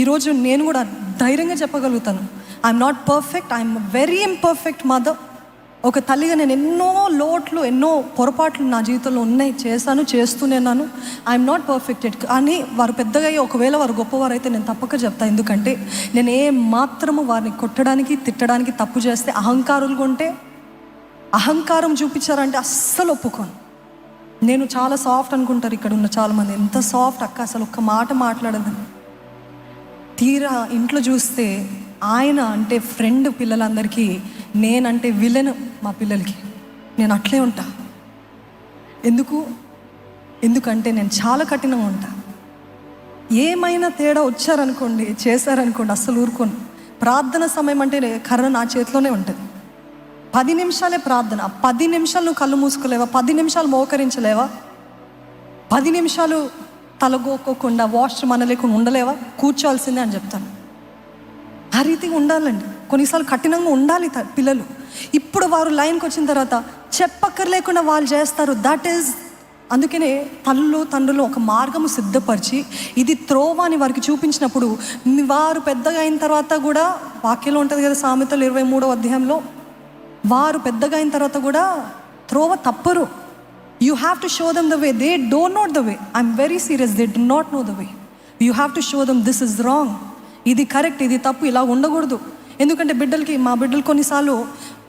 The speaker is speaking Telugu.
ఈరోజు నేను కూడా ధైర్యంగా చెప్పగలుగుతాను. I'm not perfect I'm very imperfect mother ఒక తల్లిగా నేను ఎన్నో లోట్లు ఎన్నో పొరపాట్లు నా జీవితంలో ఉన్నాయి. చేశాను చేస్తూనేన్నాను ఐఎమ్ నాట్ పర్ఫెక్టెడ్ కానీ వారు పెద్దగా అయ్యి ఒకవేళ వారు గొప్పవారు అయితే నేను తప్పక చెప్తాను ఎందుకంటే నేను ఏ మాత్రము వారిని కొట్టడానికి తిట్టడానికి తప్పు చేస్తే అహంకారులుగా ఉంటే అహంకారం చూపించారంటే అస్సలు ఒప్పుకోను. నేను చాలా సాఫ్ట్ అనుకుంటారు ఇక్కడ ఉన్న చాలామంది. ఎంత సాఫ్ట్ అక్క అసలు ఒక్క మాట మాట్లాడదని. తీరా ఇంట్లో చూస్తే ఆయన అంటే ఫ్రెండ్ పిల్లలందరికీ నేనంటే విలన్ మా పిల్లలకి. నేను అట్లే ఉంటా. ఎందుకు? ఎందుకంటే నేను చాలా కఠినంగా ఉంటా. ఏమైనా తేడా వచ్చారనుకోండి చేశారనుకోండి అస్సలు ఊరుకోను. ప్రార్థన సమయం అంటే కర్ర నా చేతిలోనే ఉంటుంది. పది నిమిషాలే ప్రార్థన. ఆ పది నిమిషాలు నువ్వు కళ్ళు మూసుకోలేవా? పది నిమిషాలు మోకరించలేవా? పది నిమిషాలు తలగోకోకుండా వాష్రూమ్ అనలేకుండా ఉండలేవా? కూర్చోవాల్సిందే అని చెప్తాను. ఆ రీతిగా ఉండాలండి. కొన్నిసార్లు కఠినంగా ఉండాలి పిల్లలు. ఇప్పుడు వారు లైన్కి వచ్చిన తర్వాత చెప్పక్కర్లేకుండా వాళ్ళు చేస్తారు. దట్ ఈజ్ అందుకనే తల్లు తండ్రులు ఒక మార్గము సిద్ధపరిచి ఇది త్రోవ అని వారికి చూపించినప్పుడు వారు పెద్దగా అయిన తర్వాత కూడా వాక్యంలో ఉంటుంది కదా సామెతలు ఇరవై మూడో అధ్యాయంలో వారు పెద్దగా అయిన తర్వాత కూడా త్రోవ తప్పరు. You have to show them the way they don't note the way I'm very serious they do not know the way you have to show them this is wrong ఇది కరెక్ట్ ఇది తప్పు. ఇలా ఉండకూడదు. ఎందుకంటే బిడ్డలకి మా బిడ్డలు కొన్నిసార్లు